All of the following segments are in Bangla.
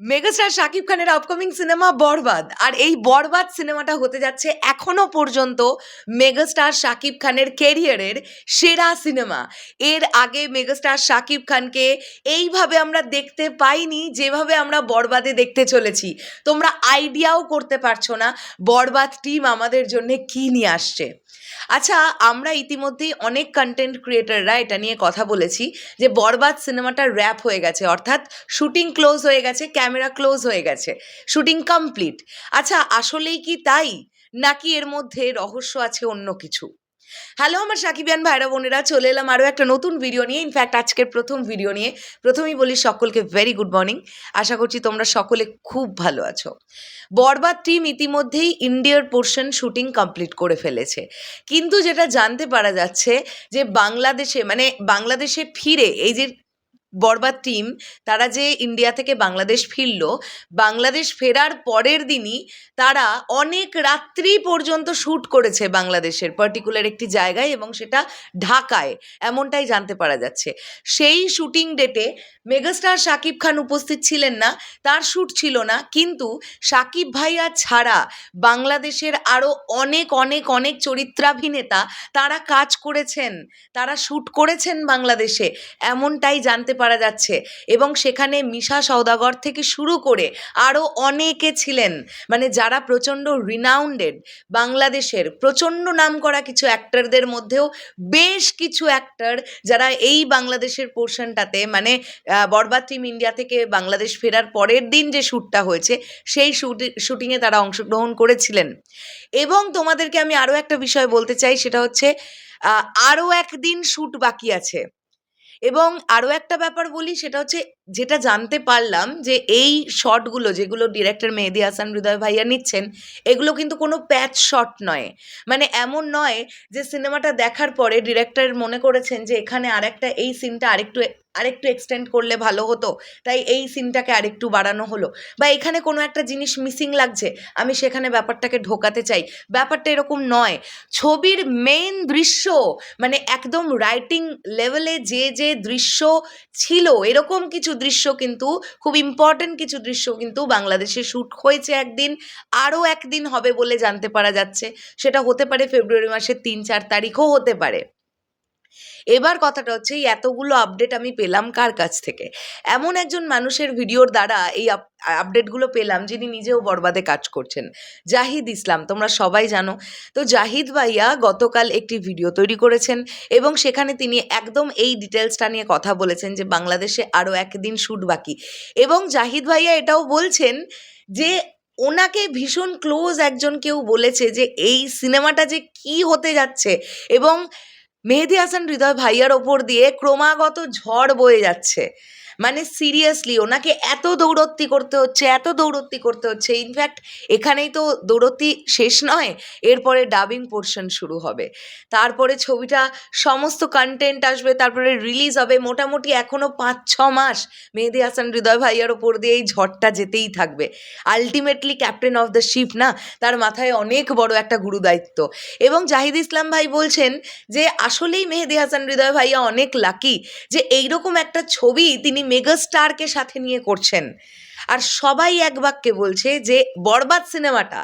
মেগাস্টার শাকিব খানের আপকামিং সিনেমা বরবাদ। আর এই বরবাদ সিনেমাটা হতে যাচ্ছে এখনও পর্যন্ত মেগাস্টার শাকিব খানের কেরিয়ারের সেরা সিনেমা এর আগে মেগাস্টার শাকিব খানকে এইভাবে আমরা দেখতে পাইনি, যেভাবে আমরা বরবাদে দেখতে চলেছি। তোমরা আইডিয়াও করতে পারছ না, বরবাদ টিম আমাদের জন্য কি নিয়ে আসছে। আচ্ছা আমরা ইতিমধ্যেই অনেক কন্টেন্ট ক্রিয়েটাররা এটা নিয়ে কথা বলেছি, যে বরবাদ সিনেমাটা র্যাপ হয়ে গেছে, অর্থাৎ শুটিং ক্লোজ হয়ে গেছে ক্যামেরা ক্লোজ হয়ে গেছে। Shooting complete. আচ্ছা আসলেই কি তাই? নাকি এর মধ্যে রহস্য আছে অন্য কিছু? হ্যালো, আমার সাকিবিয়ান ভাইরা বোনেরা, চলে এলাম আরও একটা নতুন ভিডিও নিয়ে। ইনফ্যাক্ট আজকের প্রথম ভিডিও নিয়ে। প্রথমেই বলি সকলকে ভেরি গুড মর্নিং আশা করছি তোমরা সকলে খুব ভালো আছো। বরবাদ টিম ইতিমধ্যেই ইন্ডিয়ার পোর্শন শুটিং কমপ্লিট করে ফেলেছে। কিন্তু যেটা জানতে পারা যাচ্ছে যে বাংলাদেশে মানে বাংলাদেশে ফিরে এই যে বরবাদ টিম, তারা যে ইন্ডিয়া থেকে বাংলাদেশ ফিরল, বাংলাদেশ ফেরার পরের দিনই তারা অনেক রাত্রি পর্যন্ত শ্যুট করেছে বাংলাদেশের পার্টিকুলার একটি জায়গায় এবং সেটা ঢাকায়, এমনটাই জানতে পারা যাচ্ছে। সেই শুটিং ডেটে মেগাস্টার শাকিব খান উপস্থিত ছিলেন না, তার শ্যুট ছিল না, কিন্তু শাকিব ভাইয়া ছাড়া বাংলাদেশের আরও অনেক অনেক অনেক চরিত্রাভিনেতা তারা কাজ করেছেন, তারা শ্যুট করেছেন বাংলাদেশে, এমনটাই জানতে পারা যাচ্ছে। এবং সেখানে মিশা সওদাগর থেকে শুরু করে আরও অনেকে ছিলেন। মানে যারা প্রচণ্ড রিনাউন্ডেড বাংলাদেশের প্রচণ্ড নাম করা কিছু অ্যাক্টারদের মধ্যেও বেশ কিছু অ্যাক্টার যারা এই বাংলাদেশের পোর্শনটাতে মানে বরবাদ টিম ইন্ডিয়া থেকে বাংলাদেশ ফেরার পরের দিন যে শ্যুটটা হয়েছে, সেই শ্যুটিংয়ে তারা অংশগ্রহণ করেছিলেন। এবং তোমাদেরকে আমি আরও একটা বিষয় বলতে চাই, সেটা হচ্ছে আরও একদিন শ্যুট বাকি আছে। এবং আরও একটা ব্যাপার বলি সেটা হচ্ছে যেটা জানতে পারলাম যে এই শটগুলো যেগুলো ডিরেক্টর মেহেদি হাসান হৃদয় ভাইয়া নিচ্ছেন, এগুলো কিন্তু কোনো প্যাচ শট নয়। মানে এমন নয় যে সিনেমাটা দেখার পরে ডিরেক্টর মনে করেছেন যে এখানে আরেকটা, এই সিনটা আরেকটু আরেকটু এক্সটেন্ড করলে ভালো হতো, তাই এই সিনটাকে আরেকটু বাড়ানো হলো। বা এখানে কোনো একটা জিনিস মিসিং লাগছে, আমি সেখানে ব্যাপারটাকে ঢোকাতে চাই। ব্যাপারটা এরকম নয়। ছবির মেন দৃশ্য মানে একদম রাইটিং লেভেলে যে যে দৃশ্য ছিল, এরকম কিছু দৃশ্য কিন্তু, খুব ইম্পর্টেন্ট কিছু দৃশ্য কিন্তু বাংলাদেশে শ্যুট হয়েছে একদিন, আরও একদিন হবে বলে জানতে পারা যাচ্ছে। সেটা হতে পারে ফেব্রুয়ারি মাসের তিন চার তারিখও হতে পারে। এবার কথাটা হচ্ছে, এই এতগুলো আপডেট আমি পেলাম কার কাছ থেকে? এমন একজন মানুষের ভিডিওর দ্বারা এই আপডেটগুলো পেলাম যিনি নিজেও বরবাদে কাজ করছেন। জাহিদ ইসলাম, তোমরা সবাই জানো। তো জাহিদ ভাইয়া গতকাল একটি ভিডিও তৈরি করেছেন এবং সেখানে তিনি একদম এই ডিটেলসটা নিয়ে কথা বলেছেন যে, বাংলাদেশে আরও একদিন শ্যুট বাকি। এবং জাহিদ ভাইয়া এটাও বলছেন যে, ওনাকে ভীষণ ক্লোজ একজন কেউ বলেছে যে, এই সিনেমাটা যে কি হতে যাচ্ছে? এবং মেহেদি হাসান হৃদয় ভাইয়ার ওপর দিয়ে ক্রমাগত ঝড় বয়ে যাচ্ছে। মানে সিরিয়াসলি ওনাকে এত দৌড়ত্তি করতে হচ্ছে, এত দৌড়ত্তি করতে হচ্ছে। ইনফ্যাক্ট এখানেই তো দৌড়ত্তি শেষ নয়, এরপরে ডাবিং পোর্শন শুরু হবে। তারপরে ছবিটা সমস্ত কন্টেন্ট আসবে, তারপরে রিলিজ হবে মোটামুটি এখনও পাঁচ ছ মাস। মেহেদি হাসান, হৃদয় ভাইয়ার ওপর দিয়ে এই ঝড়টা যেতেই থাকবে। Ultimately captain of the ship না, তার মাথায় অনেক বড় একটা গুরু দায়িত্ব। এবং জাহিদ ইসলাম ভাই বলছেন যে, আসলেই মেহেদি হাসান, হৃদয় ভাইয়া অনেক লাকি যে, এইরকম একটা ছবি তিনি মেগা স্টারকে সাথে নিয়ে করছেন। আর সবাই এক বাক্যে বলছে যে, বরবাদ সিনেমাটা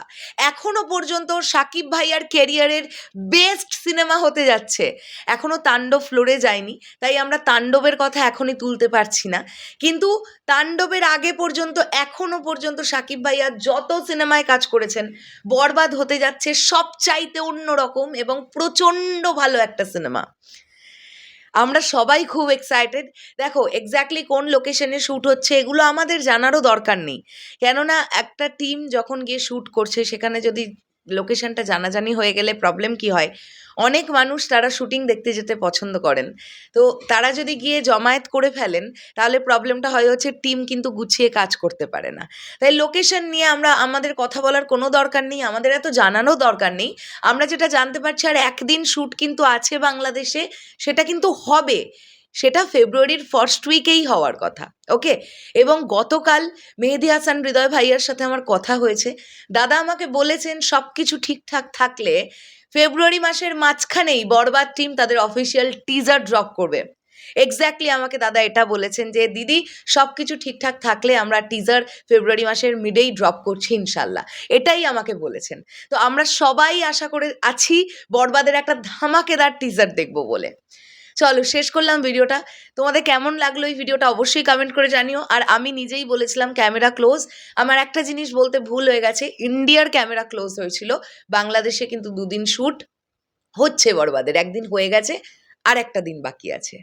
এখনও পর্যন্ত সাকিব ভাইয়ার ক্যারিয়ারের বেস্ট সিনেমা হতে যাচ্ছে। এখনও তাণ্ডব ফ্লোরে যায়নি, তাই আমরা তাণ্ডবের কথা এখনই তুলতে পারছি না। কিন্তু তাণ্ডবের আগে পর্যন্ত, এখনও পর্যন্ত সাকিব ভাইয়া যত সিনেমায় কাজ করেছেন, বরবাদ হতে যাচ্ছে সবচাইতে অন্যরকম এবং প্রচণ্ড ভালো একটা সিনেমা। আমরা সবাই খুব এক্সাইটেড দেখো এক্স্যাক্টলি কোন লোকেশনে শ্যুট হচ্ছে, এগুলো আমাদের জানারও দরকার নেই। কেননা একটা টিম যখন গিয়ে শ্যুট করছে, সেখানে যদি লোকেশনটা জানাজানি হয়ে গেলে প্রবলেম কি হয়? অনেক মানুষ তারা শুটিং দেখতে যেতে পছন্দ করেন। তো তারা যদি গিয়ে জমায়েত করে ফেলেন, তাহলে প্রবলেমটা হয় হচ্ছে টিম কিন্তু গুছিয়ে কাজ করতে পারে না। তাই লোকেশন নিয়ে আমরা, আমাদের কথা বলার কোনো দরকার নেই, আমাদের এত জানানো দরকার নেই। আমরা যেটা জানতে পারছি, আর একদিন শ্যুট কিন্তু আছে বাংলাদেশে, সেটা কিন্তু হবে। সেটা ফেব্রুয়ারির ফার্স্ট উইকেই হওয়ার কথা ওকে এবং গতকাল মেহেদি হাসান হৃদয় ভাইয়ার সাথে আমার কথা হয়েছে। দাদা আমাকে বলেছেন সব কিছু ঠিকঠাক থাকলে ফেব্রুয়ারি মাসের মাঝখানেই বরবাদ টিম তাদের অফিসিয়াল টিজার ড্রপ করবে। এক্স্যাক্টলি আমাকে দাদা এটা বলেছেন যে, দিদি সব কিছু ঠিকঠাক থাকলে আমরা টিজার ফেব্রুয়ারি মাসের মিডেই ড্রপ করছি ইনশাল্লাহ। এটাই আমাকে বলেছেন। তো আমরা সবাই আশা করে আছি বরবাদের একটা ধামাকেদার টিজার দেখব বলে। চলো শেষ করলাম ভিডিওটা। তোমাদের কেমন লাগল এই ভিডিওটা অবশ্যই কমেন্ট করে জানিও। আর আমি নিজেই বলেছিলাম ক্যামেরা ক্লোজ আমার একটা জিনিস বলতে ভুল হয়ে গেছে, ইন্ডিয়ার ক্যামেরা ক্লোজ হয়েছিল। বাংলাদেশে কিন্তু দুদিন শ্যুট হচ্ছে বরবাদের, একদিন হয়ে গেছে আর একটা দিন বাকি আছে।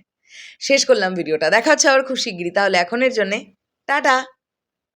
শেষ করলাম ভিডিওটা। দেখা হচ্ছে আবার খুব শিগগিরই। তাহলে এখনের জন্যে, টাটা!